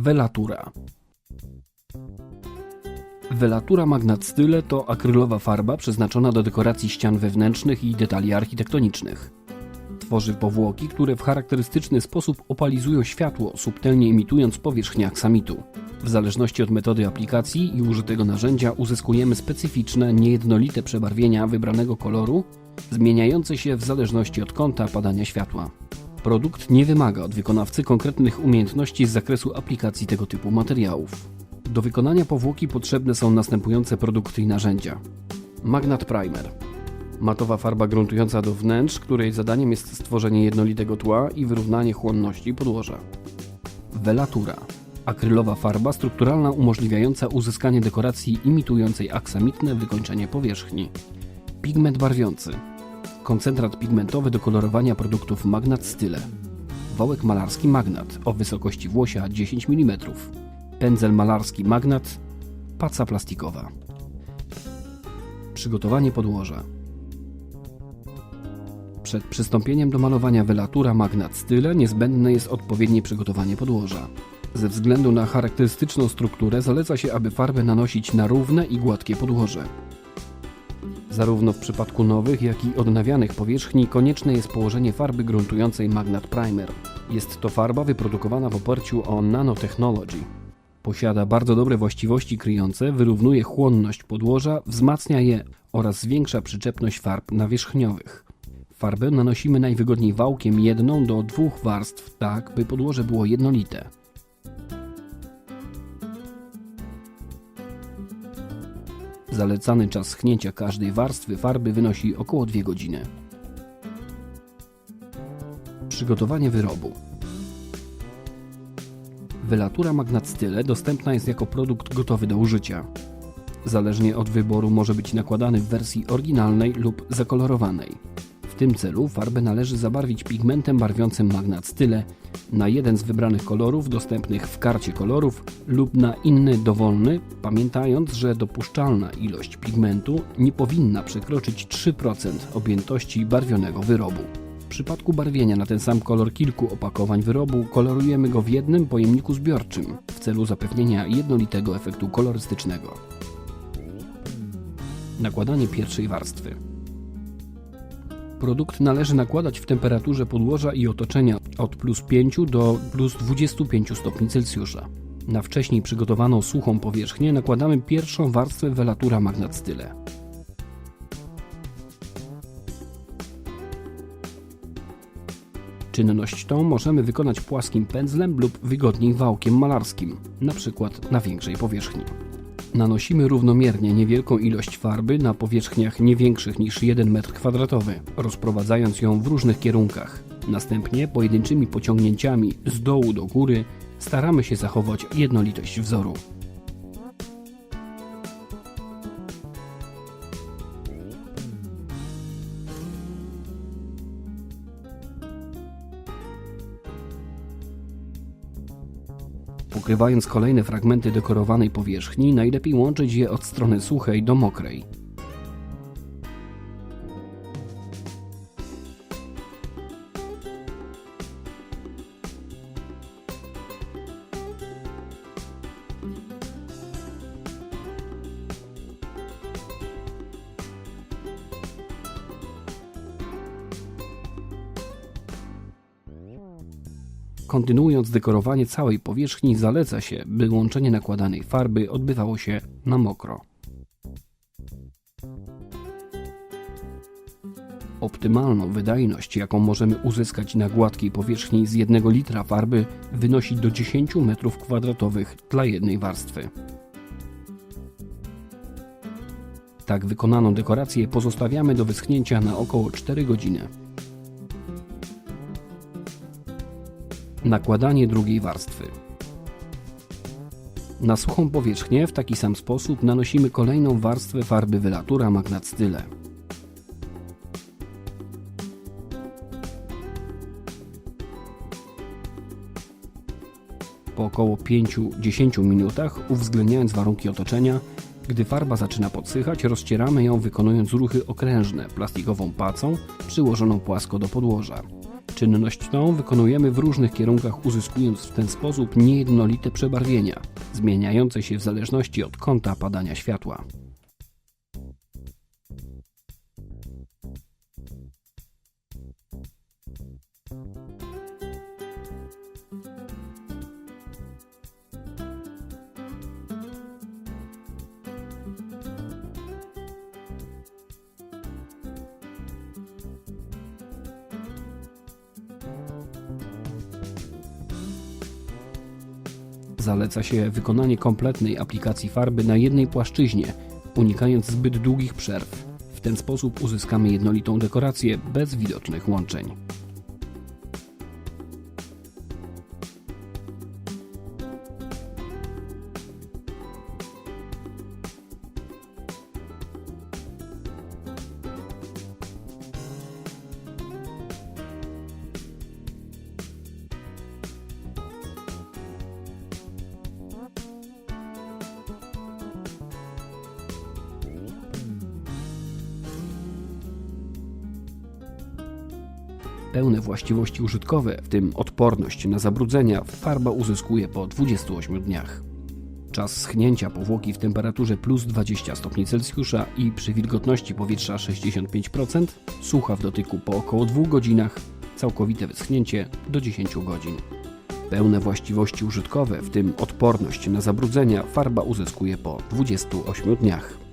Velatura Velatura Magnat Style to akrylowa farba przeznaczona do dekoracji ścian wewnętrznych i detali architektonicznych. Tworzy powłoki, które w charakterystyczny sposób opalizują światło, subtelnie imitując powierzchnię aksamitu. W zależności od metody aplikacji i użytego narzędzia uzyskujemy specyficzne, niejednolite przebarwienia wybranego koloru, zmieniające się w zależności od kąta padania światła. Produkt nie wymaga od wykonawcy konkretnych umiejętności z zakresu aplikacji tego typu materiałów. Do wykonania powłoki potrzebne są następujące produkty i narzędzia. Magnat Primer. Matowa farba gruntująca do wnętrz, której zadaniem jest stworzenie jednolitego tła i wyrównanie chłonności podłoża. Velatura. Akrylowa farba strukturalna umożliwiająca uzyskanie dekoracji imitującej aksamitne wykończenie powierzchni. Pigment barwiący. Koncentrat pigmentowy do kolorowania produktów Magnat Style. Wałek malarski Magnat o wysokości włosia 10 mm. Pędzel malarski Magnat. Paca plastikowa. Przygotowanie podłoża. Przed przystąpieniem do malowania welatura Magnat Style niezbędne jest odpowiednie przygotowanie podłoża. Ze względu na charakterystyczną strukturę zaleca się, aby farbę nanosić na równe i gładkie podłoże. Zarówno w przypadku nowych, jak i odnawianych powierzchni konieczne jest położenie farby gruntującej Magnat Primer. Jest to farba wyprodukowana w oparciu o nanotechnology. Posiada bardzo dobre właściwości kryjące, wyrównuje chłonność podłoża, wzmacnia je oraz zwiększa przyczepność farb nawierzchniowych. Farbę nanosimy najwygodniej wałkiem jedną do dwóch warstw, tak by podłoże było jednolite. Zalecany czas schnięcia każdej warstwy farby wynosi około 2 godziny. Przygotowanie wyrobu. Welatura Magnat Style dostępna jest jako produkt gotowy do użycia. Zależnie od wyboru może być nakładany w wersji oryginalnej lub zakolorowanej. Tym celu farbę należy zabarwić pigmentem barwiącym Magnat Style na jeden z wybranych kolorów dostępnych w karcie kolorów lub na inny dowolny, pamiętając, że dopuszczalna ilość pigmentu nie powinna przekroczyć 3% objętości barwionego wyrobu. W przypadku barwienia na ten sam kolor kilku opakowań wyrobu kolorujemy go w jednym pojemniku zbiorczym w celu zapewnienia jednolitego efektu kolorystycznego. Nakładanie pierwszej warstwy. Produkt należy nakładać w temperaturze podłoża i otoczenia od plus 5 do plus 25 stopni Celsjusza. Na wcześniej przygotowaną suchą powierzchnię nakładamy pierwszą warstwę welatura Magnat Style. Czynność tą możemy wykonać płaskim pędzlem lub wygodniej wałkiem malarskim, np. na większej powierzchni. Nanosimy równomiernie niewielką ilość farby na powierzchniach nie większych niż 1 m2, rozprowadzając ją w różnych kierunkach. Następnie pojedynczymi pociągnięciami z dołu do góry staramy się zachować jednolitość wzoru. Pokrywając kolejne fragmenty dekorowanej powierzchni, najlepiej łączyć je od strony suchej do mokrej. Kontynuując dekorowanie całej powierzchni, zaleca się, by łączenie nakładanej farby odbywało się na mokro. Optymalną wydajność, jaką możemy uzyskać na gładkiej powierzchni z 1 litra farby, wynosi do 10 m2 dla jednej warstwy. Tak wykonaną dekorację pozostawiamy do wyschnięcia na około 4 godziny. Nakładanie drugiej warstwy. Na suchą powierzchnię w taki sam sposób nanosimy kolejną warstwę farby Velatura Magnat Style. Po około 5-10 minutach, uwzględniając warunki otoczenia, gdy farba zaczyna podsychać, rozcieramy ją wykonując ruchy okrężne plastikową pacą przyłożoną płasko do podłoża Czynność tą wykonujemy w różnych kierunkach, uzyskując w ten sposób niejednolite przebarwienia, zmieniające się w zależności od kąta padania światła. Zaleca się wykonanie kompletnej aplikacji farby na jednej płaszczyźnie, unikając zbyt długich przerw. W ten sposób uzyskamy jednolitą dekorację bez widocznych łączeń. Pełne właściwości użytkowe, w tym odporność na zabrudzenia, farba uzyskuje po 28 dniach. Czas schnięcia powłoki w temperaturze plus 20 stopni Celsjusza i przy wilgotności powietrza 65%, sucha w dotyku po około 2 godzinach, całkowite wyschnięcie do 10 godzin. Pełne właściwości użytkowe, w tym odporność na zabrudzenia, farba uzyskuje po 28 dniach.